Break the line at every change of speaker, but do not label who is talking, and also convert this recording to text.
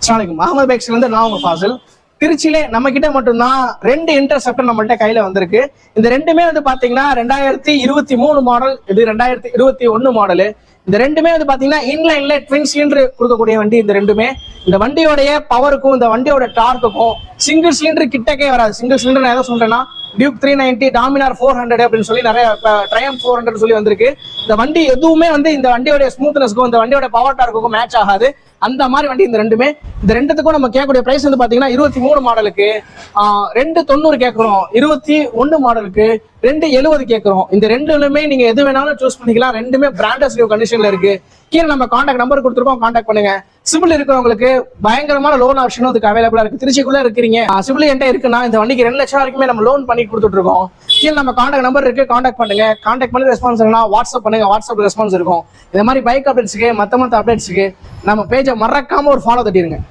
அஸ்ஸலாமு அஹமது பைக்ஸ்ல இருந்து நான் உங்க ஃபாசில் திருச்சியில நம்ம கிட்ட மட்டும்தான் ரெண்டு இன்டர்செப்டர் நம்மள்ட்ட கையில வந்திருக்கு. இந்த ரெண்டுமே வந்து பாத்தீங்கன்னா ரெண்டாயிரத்தி இருபத்தி மூணு மாடல் இது ரெண்டாயிரத்தி இருபத்தி ஒன்னு மாடலு இந்த ரெண்டுமே வந்து பாத்தீங்கன்னா இன்லைன்ல ட்வின் சிலிண்டர் கொடுக்கக்கூடிய வண்டி இந்த ரெண்டுமே. இந்த வண்டியோடைய பவருக்கும் இந்த வண்டியோட டார்க்குக்கும் சிங்கிள் சிலிண்டர் கிட்டக்கே வராது. சிங்கிள் சிலிண்டர் நான் எதை சொல்றேன்னா Duke three ninety Dominar four hundred அப்படின்னு சொல்லி நிறைய ட்ரையம் ஃபோர் ஹண்ட்ரட் சொல்லி வந்திருக்கு. இந்த வண்டி எதுவுமே வந்து இந்த வண்டியோட ஸ்மூத்னஸ்க்கும் இந்த வண்டியோட பவர் டார்க்குக்கும் மேட்ச் ஆகாது. அந்த மாதிரி வண்டி இந்த ரெண்டுமே. இந்த ரெண்டுத்துக்கும் நம்ம கேட்கக்கூடிய பிரைஸ் வந்து பாத்தீங்கன்னா இருபத்தி மூணு மாடலுக்கு ரெண்டு தொண்ணூறு கேட்குறோம். இருபத்தி ஒன்னு மாடலுக்கு ரெண்டு எழுபது கேட்குறோம் இந்த ரெண்டுலுமே நீங்க எது வேணாலும் சூஸ் பண்ணிக்கலாம். ரெண்டுமே பிராண்டஸ் கண்டிஷன்ல இருக்கு. கீழே நம்ம காண்டாக்ட் நம்பர் கொடுத்துருக்கோம் காண்டாக்ட் பண்ணுங்க. சிபில் இருக்கிறவங்களுக்கு பயங்கரமான லோன் ஆப்ஷனும் அதுக்கு அவைலபிளா இருக்கு. திருச்சிக்குள்ள இருக்கிறீங்க. சிபில் என்கிட்ட இருக்குன்னா இந்த வண்டிக்கு ரெண்டு லட்சம் வரைக்குமே நம்ம லோன் பண்ணி கொடுத்துட்டு இருக்கோம். கீழே நம்ம காண்டாக்ட் நம்பர் இருக்கு காண்டாக்ட் பண்ணுங்க. காண்டாக்ட் பண்ணி ரெஸ்பான்ஸ் இல்லைனா வாட்ஸ்அப் பண்ணுங்க. வாட்ஸ்அப் ரெஸ்பான்ஸ் இருக்கும். இந்த மாதிரி பைக் அப்டேட்ஸ்க்கு மத்த மத்த அப்டேட்ஸ்க்கு நம்ம பேஜை மறக்காம ஒரு ஃபாலோ தட்டிடுங்க